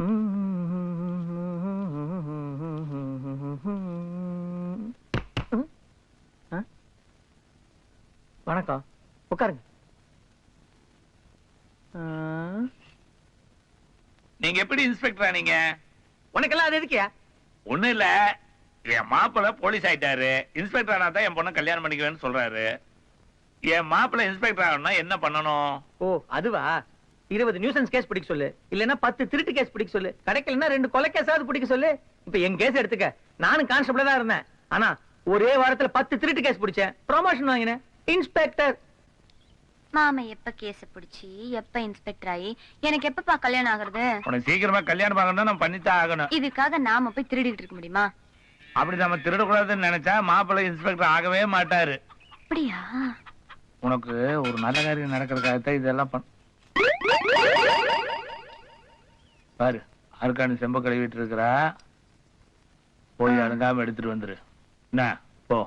வணக்கம். உட்காருங்க. நீங்க எப்படி இன்ஸ்பெக்டரா நீங்க? உனக்கெல்லாம் அது எதுக்கியா? ஒண்ணும் இல்ல. என் மாப்பிள்ள போலீஸ் ஆயிட்டாரு. இன்ஸ்பெக்டர் ஆனா தான் என் பொண்ணை கல்யாணம் பண்ணிக்குவேன்னு சொல்றாரு. என் மாப்பிள்ள இன்ஸ்பெக்டர் ஆகணும்னா என்ன பண்ணணும்? ஓ அதுவா? இருபது நியூசன்ஸ் கேஸ் பிடிக்க சொல்லு. இல்லன்னா பத்து திருட்டு கேஸ் பிடிக்க சொல்லு. கிடைக்கலன்னா ரெண்டு கொலை கேஸாவது பிடிக்க சொல்லு. இப்ப என் கேஸ் எடுத்துக்க. நானும் கான்ஸ்டபிளா தான் இருந்தேன். ஆனா ஒரே வாரத்துல பத்து திருட்டு கேஸ் பிடிச்சேன். ப்ரொமோஷன் வாங்கினேன். இன்ஸ்பெக்டர் மாமா எப்ப கேஸ் பிடிச்சி? எப்ப இன்ஸ்பெக்டர் ஆகி எனக்கு எப்பப்பா கல்யாணம் ஆகுறது? உனக்கு சீக்கிரமா கல்யாணம் பண்ணணும்னா நம்ம பண்ணித்தான் ஆகணும். இதுக்காக நாம போய் திருடிட்டு இருக்க முடியுமா? அப்படி நம்ம திருடக்கூடாதுன்னு நினைச்சா மாப்பிள்ளை இன்ஸ்பெக்டர் ஆகவே மாட்டாரு. அப்படியா? உனக்கு ஒரு நல்ல காரியம் நடக்கிறதுக்காகத்தான் இதெல்லாம் பண்ண பாரு அருக்காணி செம்ப கழுவிட்டு இருக்கிறா போய் அழுங்காம எடுத்துட்டு வந்துரு. என்ன? போ.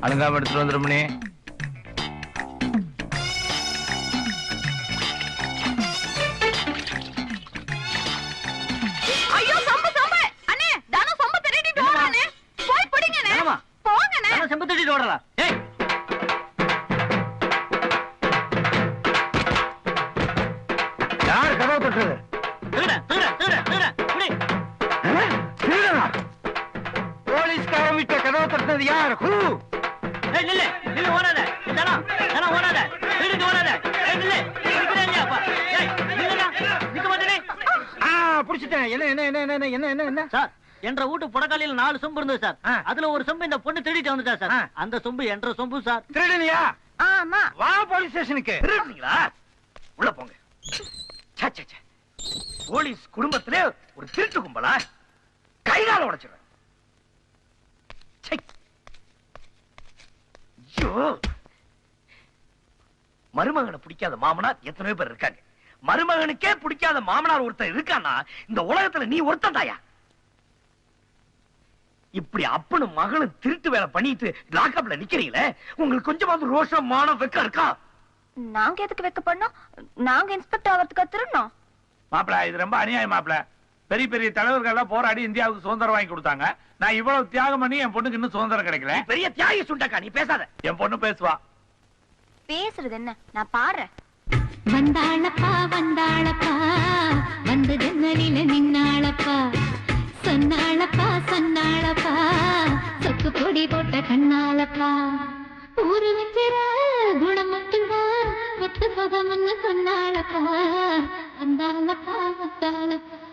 அழுங்காம எடுத்துட்டு வந்துருமணி வீட்டை கதவை தொட்டது யார்? ஹூ? நில்லு. நில்லு ஓடாத. தனம் தனம் ஓடாத. திருடிட்டு ஓடாத. ஏய் நில்லு. நிக்கிறேன் இல்லையா அப்பா. ஏய் நில்லுடா. நிக்க மாட்டேனே ஆ புடிச்சிட்டேன். என்ன என்ன என்ன என்ன என்ன என்ன என்ன? சார் என்ற வீட்டு புடக்காலியில் நாலு சொம்பு இருந்தது சார். அதுல ஒரு சொம்பு இந்த பொண்ணு திருடிட்டு வந்துட்டா சார். அந்த சொம்பு என்ற சொம்பு சார். திருடனியா ஆமா. வா போலீஸ் ஸ்டேஷனுக்கு. உள்ள போங்க. போலீஸ் குடும்பத்திலே ஒரு திருட்டு கும்பலா? கைகால உடைச்சிடுறேன் மருமகனை பிடிக்காத மாமனார் எத்தனையோ பேர் இருக்காங்க. மருமகனுக்கே பிடிக்காத மாமனார் ஒருத்தன் இருக்கானா இந்த உலகத்துல நீ ஒருத்தன் தாயா? இப்படி அப்பனும் மகனும் திருட்டு வேலை பண்ணிட்டு லாக்அப்ல நிக்கிறீங்களே உங்களுக்கு கொஞ்சமாவது ரோஷம் மானம் வெக்கம் இருக்கா? நாங்க எதுக்கு வைக்க பண்ணோம்? நாங்க இன்ஸ்பெக்டர் ஆகிறதுக்கு திருடணும். மாப்பிள இது ரொம்ப அநியாயம் மாப்பிள. பெரிய பெரிய தலைவர்கள் எல்லாம் போராடி இந்தியாவுக்கு சுதந்திரம் வாங்கி கொடுத்தாங்க. நான் இவ்வளவு தியாகம் பண்ணி என் பொண்ணுக்கு இன்னும் சுதந்திரம் கிடைக்கல. நீ பெரிய தியாகி சுண்டக்கா நீ பேசாத. என் பொண்ணு பேசுவா. பேசுறது என்ன? நான் பாடுறேன். வந்தாளப்பா வந்தாளப்பா வந்து ஜன்னலில நின்னாளப்பா. சொன்னாளப்பா சொன்னாளப்பா சொக்கு பொடி போட்ட கண்ணாலப்பா ஊரு வச்சிர குணம் மட்டும்தான் பதம்னு சொன்னாளப்பா. வந்தாளப்பா வந்தாளப்பா.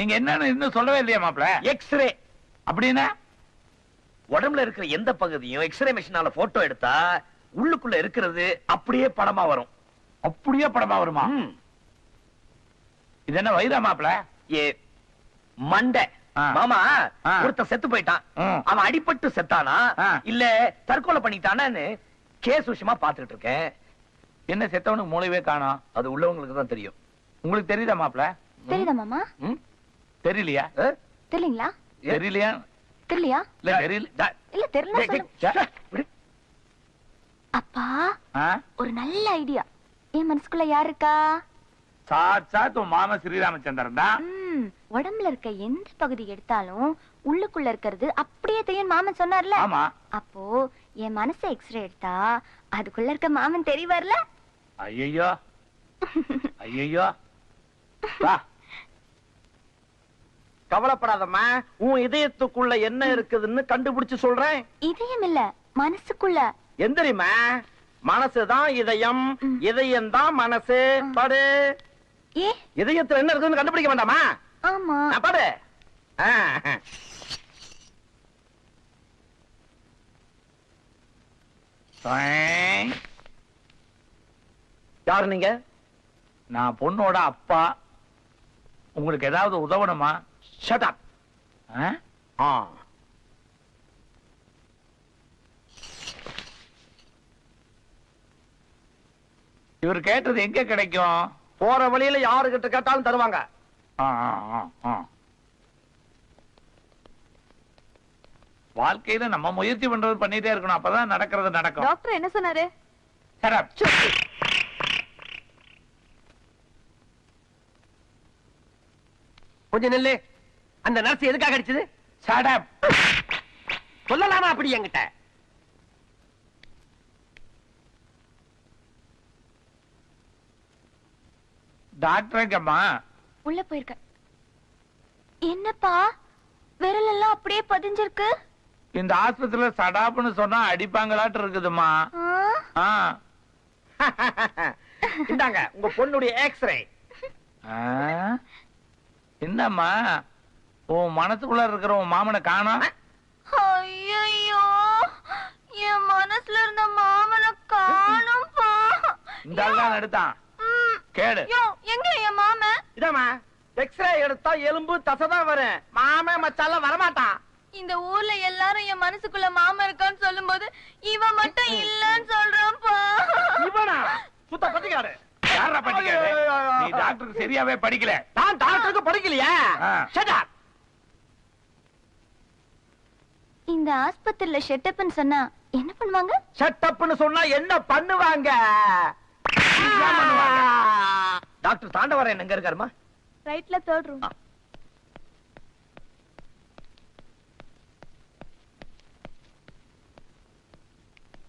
நீங்க என்னன்னு இன்னும் சொல்லவே இல்லையா மாப்பிள? எக்ஸ்ரே அப்படின்னா? உடம்புல இருக்கிற எந்த பகுதியும் எக்ஸ்ரே மிஷினால போட்டோ எடுத்தா உள்ளுக்குள்ள இருக்கிறது அப்படியே படமா வரும். அப்படியே படமா வருமா. இது என்ன வைரா மாப்பிள? ஏ மண்டை. மாமா ஆ. ஒருத்தன் செத்து போயிட்டான். அவன் அடிபட்டு செத்தானா. இல்ல தற்கொலை பண்ணிட்டானான்னு கேஸ் விஷயமா பாத்துக்கிட்டு இருக்கேன். என்ன செத்தவனுக்கு மூளையவே காணோம். அது உள்ளவங்களுக்கு தான் தெரியும். உங்களுக்கு தெரியுதா மாப்பிள? தெரியுதா மாமா? தெரியலையா? தெரியலீங்களா. தெரியலையா? தெரியலையா? இல்ல தெரியல. இல்ல தெரியல. அப்பா? ஒரு நல்ல ஐடியா. என் மனசுக்குள்ள யார் இருக்கா? சாட்சாத் உன் மாமா ஸ்ரீராமச்சந்திரன் தான். உடம்புல இருக்க எந்த பகுதி எடுத்தாலும் உள்ளுக்குள்ள இருக்கிறது அப்படியே தெரியும். மாமன் சொன்னார்ல. ஆமா. அப்போ என் மனசை எக்ஸ்ரே எடுத்தா அதுக்குள்ள இருக்க மாமன் தெரியவார்ல ஐயோ ஐயோ வா. கவலைப்படாதம்மா. உன் இதயத்துக்குள்ள என்ன இருக்குதுன்னு கண்டுபிடிச்சு சொல்றேன். இதயம் இல்ல மனசுக்குள்ள. எந்திரிமா மனசுதான் இதயம். இதயம் தான் மனசு. படு. ஏ? இதயத்துல என்ன இருக்குதுன்னு கண்டுபிடிக்க வேண்டாமா? ஆமா. நான் பாடு. யாரு நீங்க? நான் பொண்ணோட அப்பா. உங்களுக்கு ஏதாவது உதவணுமா? ஷட் அப் ஆ? ஆ இவர் கேட்டது எங்க கிடைக்கும்? போற வழியில யாருகிட்ட கேட்டாலும் தருவாங்க. வாழ்க்கையில நம்ம முயற்சி பண்றது பண்ணிட்டே இருக்கணும். அப்பதான் நடக்கிறது நடக்கும். டாக்டர் என்ன சொன்னாரு? Shut up. கொஞ்சம் நெல்லு. அந்த நர்ஸ் எதுக்காக அடிச்சது? Up. சொல்லலாமா அப்படி என்கிட்ட? டாக்டர் எங்கம்மா உள்ள போயிருக்க. என்னப்பா? விரல் எல்லாம் அப்படியே பதிஞ்சிருக்கு. இந்த ஆஸ்பத்திரியில சடாப்னு சொன்னா அடிப்பாங்களாட்டு இருக்குதுமா. இந்தாங்க உங்க பொண்ணுடைய எக்ஸ்ரே ஆ? என்னம்மா? உன் மனசுக்குள்ள இருக்கிற உன் மாமனை காணோம் ஐயையோ என் மனசுல இருந்த மாமன காணும்பா. இந்த ஆள் தான் எடுத்தான். கேடு. எங்க என் மாமன் இதாம்மா எக்ஸ்ரே எடுத்தா எலும்பு தசைதான் வரும். மாமே மச்சாலாம் வரமாட்டான். இந்த ஊர்ல எல்லாரும் என் மனசுக்குள்ள மாமன் இருக்கான்னு சொல்லும்போது இவன் மட்டும் இல்லன்னு சொல்றான்ப்பா. இவனா? சுத்த யாரா நீ டாக்டருக்கு சரியாவே படிக்கல. நான் டாக்டருக்கு படிக்கலையா. ஆ. இந்த ஆஸ்பத்திரியில ஷெட்டப்னு சொன்னா என்ன பண்ணுவாங்க? ஷட்டப்னு சொன்னா என்ன பண்ணுவாங்க? டாக்டர் தாண்டவரன் எங்க இருக்காருமா? ரைட்ல தேர்ட் ரூம்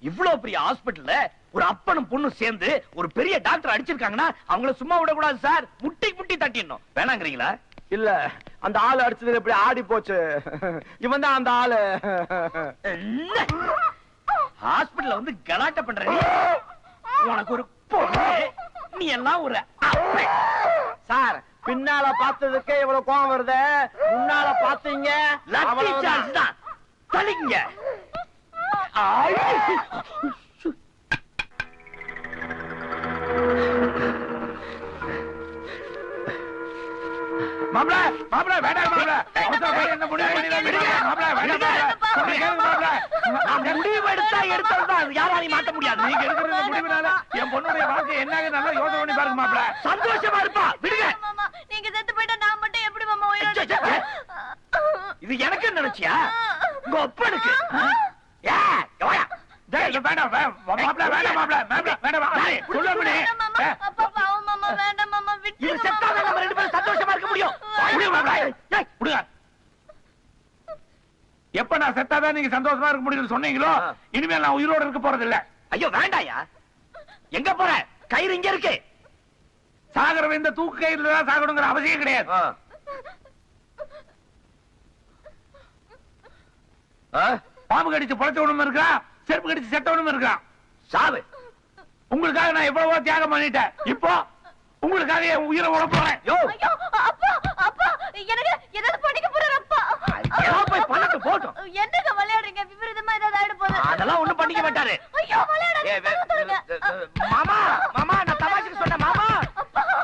இவ்வளவு பெரிய ஹாஸ்பிடல்ல ஒரு அப்பனும் பொண்ணும் சேர்ந்து ஒரு பெரிய டாக்டர் அடிச்சிருக்காங்கன்னா அவங்கள சும்மா விடக்கூடாது சார். முட்டி முட்டி தட்டிடணும். வேணாங்கிறீங்களா? இல்ல அந்த ஆளு அடிச்சது எப்படி ஆடி போச்சு. இவன் தான் அந்த ஆளு. ஹாஸ்பிடல்ல வந்து கலாட்ட பண்ற. உனக்கு ஒரு பொண்ணு. நீ எல்லாம் ஒரு. சார் பின்னால பார்த்ததுக்கே இவ்வளவு கோவம் வருது. முன்னால பாத்தீங்க தலிங்க மாப்பிள மாப்பிள வேண்டாம் மாப்பிள என்ன முடிவு மாப்பிள வேண்டாம் மாப்பிள முடிவு எடுத்தா எடுத்ததுதான் யாராலையும் மாத்த முடியாது. நீங்க எடுக்கிற முடிவுனால என் பொண்ணுடைய வாழ்க்கை என்னங்க நல்லா யோசனை பண்ணி பாருங்க மாப்பிள சந்தோஷமா இருப்பா. விடுங்க. நீங்க செத்து போயிட்டா நான் மட்டும் எப்படி மாமா உயிரோட. இது எனக்கு நினைச்சியா? உங்க அப்பனுக்கு ஏ, எவாயா? டேய் இல்ல வேண்டாம் வே- மாப்பிள வேண்டாம் மாப்பிள மாப்பிள வேண்டாம் மாப்பிள சொல்ல முடி வேண்டாம் மாமா அப்பா பாவம் மாமா வேண்டாம் மாமா இது விட்டு செத்தாதான் நம்ம ரெண்டு பேரும் சந்தோஷமா இருக்க முடியும் முடியும் மாப்பிள ஏய் விடுங்க செத்தாதான் நீங்க சந்தோஷமா இருக்க முடியும்னு சொன்னீங்களோ. இனிமேல் நான் உயிரோட இருக்க போறது இல்ல ஐயோ வேண்டாயா? எங்க போற? கயிறு இங்க இருக்கு. சாகரவ இந்த தூக்கு கயிறுல தான் சாகணுங்கிற அவசியம் கிடையாது? பாம்பு கடிச்சு பொழைச்சவனும் இருக்கான் செருப்பு கடிச்சு செத்தவனும் இருக்கான் சாவு. உங்களுக்காக நான் எவ்வளவோ தியாகம் பண்ணிட்டேன். இப்போ உங்களுக்காக என் உயிரை உட போறேன் யோ ஐயோ அப்பா அப்பா எனக்கு ஏதாவது பண்ணிக்க போறாரு அப்பா ஏதாவது போய் பண்ணட்டு போட்டும் என்னங்க விளையாடுறீங்க விபரீதமா ஏதாவது ஆயிட போகுது அதெல்லாம் ஒண்ணும் பண்ணிக்க மாட்டாரு ஐயோ ஏ, விளையாடாதீங்க வே- தள்ளுங்க, வே- தள்ளுங்க. மாமா மாமா நான் தமாஷுக்கு சொன்னேன் மாமா.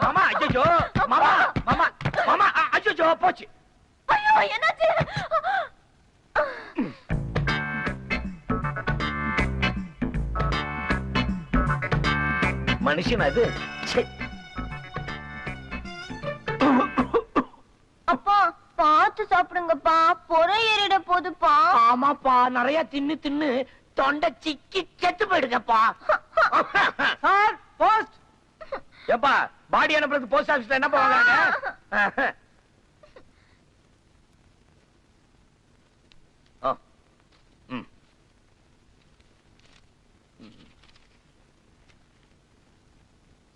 மாமா ஐயோ மாமா மாமா மாமா ஐயோ போச்சு. ஐயோ என்னாச்சு? மனுஷன் அது. அப்பா பார்த்து சாப்பிடுங்கப்பா. பொறை ஏறிட போதுப்பா. ஆமாப்பா நிறைய தின்னு தின்னு தொண்டை சிக்கி செத்து போயிடுங்கப்பா சார் போஸ்ட். ஏப்பா பாடி அனுப்புறது போஸ்ட் ஆபீஸ்ல என்ன பண்ணுவாங்க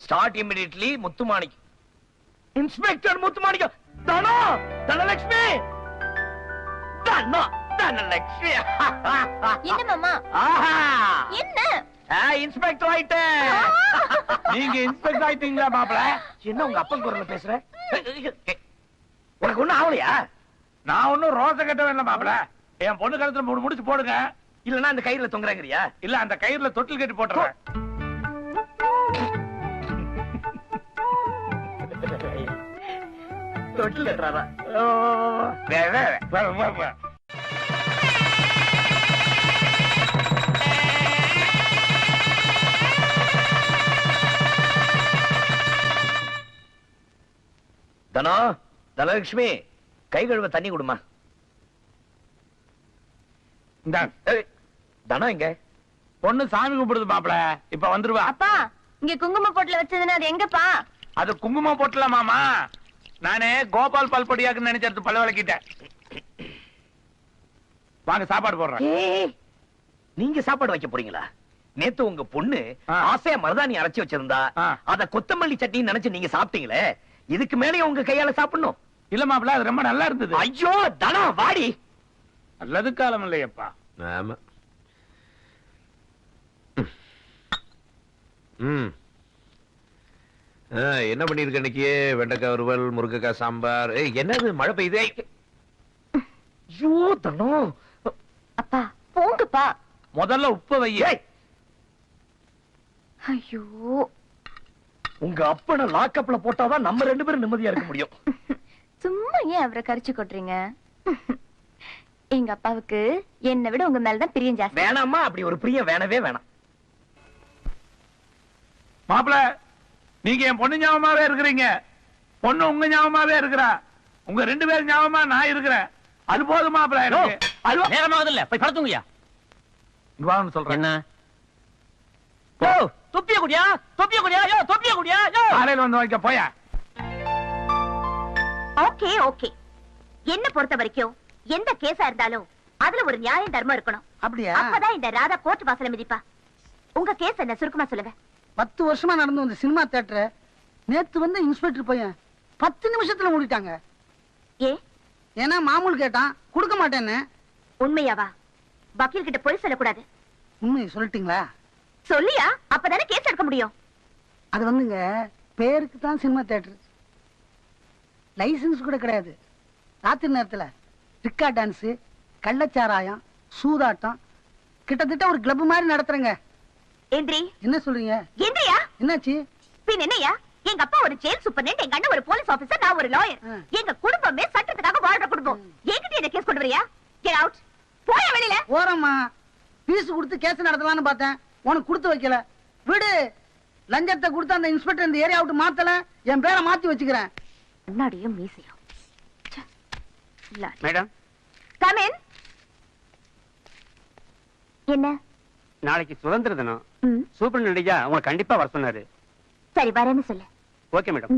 start immediately Muthumanik. Inspector Muthumanickam Thane Dhanalakshmi. தனோ. தனலட்சுமி என்ன மாமா? ஆஹா. என்ன? இன்ஸ்பெக்டர் ஆயிட்டேன். நீங்க இன்ஸ்பெக்டர் ஆயிட்டீங்களா மாப்பிள? என்ன உங்க அப்பன் குரல்ல பேசுற? உனக்கு ஒண்ணும் ஆகலையா நான் ஒண்ணும் ரோச கட்டவே இல்லை மாப்பிள. என் பொண்ணு கழுத்துல மூணு முடிச்சு போடுங்க. இல்லன்னா அந்த கயிறுல தொங்குறாங்கறியா? இல்ல அந்த கயிறுல தொட்டில் கட்டி போட்டுறேன். தொட்டில் லெட்டரா தனோ தனலட்சுமி கை கழுவ தண்ணி கொடுமா. தனம் எங்க பொண்ணு சாமி கும்பிடுது மாப்பிள. இப்ப வந்துருவா. அப்பா இங்க குங்கும போட்டுல வச்சதுன்னா அது எங்கப்பா? அது குங்குமம் போட்டல மாமா? நானே கோபால் பல்பொடியாக்கு நினைச்சது பல்ல விளக்கிட்டேன். வாங்க சாப்பாடு போடுறேன். நீங்க சாப்பாடு வைக்க போறீங்களா? நேத்து உங்க பொண்ணு. ஆசையா மருதாணி அரைச்சு வச்சிருந்தா. அத கொத்தமல்லி சட்னி நினைச்சு நீங்க சாப்பிட்டீங்களே இதுக்கு மேலே உங்க கையால சாப்பிடணும். இல்ல மாப்பிள அது ரொம்ப நல்லா இருந்தது. ஐயோ தனம் வாடி. நல்லது காலம் இல்லையப்பா. ஆமா. ம். என்ன பண்ணிருக்க இன்னைக்கு வெண்டைக்காய் வறுவல் முருங்கைக்காய் சாம்பார். ஏய் என்னது? மழை பெய்யுதே. ஐயோ தனம். அப்பா போங்கப்பா. முதல்ல உப்பு வை ஏய், ஐயோ. உங்க அப்பனை லாக்கப்ல போட்டாதான் நம்ம ரெண்டு பேரும் நிம்மதியா இருக்க முடியும். சும்மா ஏன் அவரை கரிச்சு கொட்டுறீங்க? எங்க அப்பாவுக்கு என்னை விட உங்க மேலதான் பிரியம் ஜாஸ்தி. வேணாமா அப்படி ஒரு பிரியம் வேணவே வேணாம். மாப்பிள நீங்க என் பொண்ணு ஞாபகமாவே இருக்கிறீங்க. பொண்ணு உங்க ஞாபகமாவே இருக்கிறா. உங்க ரெண்டு பேரும் ஞாபகமா நான் இருக்கிறேன். அது போதும் மாப்பிள எனக்கு. நேரமாவது இல்ல போய் படுத்துங்கய்யா. இங்க வான்னு சொல்றேன். என்ன? தொப்பிய குடியா? தொப்பிய குடியா? யோ தொப்பிய குடியா? யோ! காலையில வந்து வாங்கிக்க போயா. Okay okay. என்ன பொறுத்த வரைக்கும்? எந்த கேஸா இருந்தாலும் அதுல ஒரு நியாயம் தர்மம் இருக்கணும். அப்படியா? அப்பதான் இந்த ராதா கோர்ட் வாசல மிதிப்பா. உங்க கேஸ் என்ன? சுருக்கமா சொல்லுங்க. பத்து வருஷமா நடந்து வந்த சினிமா தியேட்டர் நேத்து வந்து இன்ஸ்பெக்டர் பையன் பத்து நிமிஷத்துல மூடிட்டாங்க. ஏ? ஏன்னா மாமூல் கேட்டான் கொடுக்க மாட்டேன்னு. உண்மையாவா? வக்கீல் கிட்ட பொய் சொல்லக்கூடாது. உண்மையை சொல்லிட்டீங்களா? சொல்லியா? அப்பதானே கேஸ் எடுக்க முடியும். அது வந்துங்க பேருக்கு தான் சினிமா தியேட்டர் லைசென்ஸ் கூட கிடையாது. ராத்திரி நேரத்துல ரிக்கா டான்ஸ் கள்ளச்சாராயம் சூதாட்டம் கிட்டத்தட்ட ஒரு கிளப் மாதிரி நடத்துறேங்க. எந்திரி என்ன சொல்றீங்க? எந்திரியா என்னாச்சு? பின் என்னையா எங்க அப்பா ஒரு ஜெயில் சூப்பர்னு எங்க அண்ணன் ஒரு போலீஸ் ஆபீசர் நான் ஒரு லாயர். எங்க குடும்பமே சட்டத்துக்காக வாழ்ற குடும்பம். என்கிட்ட என்ன கேஸ் கொண்டு வரியா? கெட் அவுட் போய வெளியில? ஓரம்மா பீஸ் கொடுத்து கேஸ் நடத்தலாம்னு பார்த்தேன். உனக்கு கொடுத்து வைக்கல. விடு. லஞ்சத்தை கொடுத்து அந்த இன்ஸ்பெக்டர் இந்த ஏரியா விட்டு மாத்தல. என் பேரை மாத்தி வச்சுக்கிறேன். முன்னாடியும் மீசையும் மேடம். கம் இன் என்ன? நாளைக்கு சுதந்திர தினம். சூப்பர் நடிகா உங்களை கண்டிப்பா வர சொன்னாரு. சரி வரேன்னு சொல்லு. Okay madam.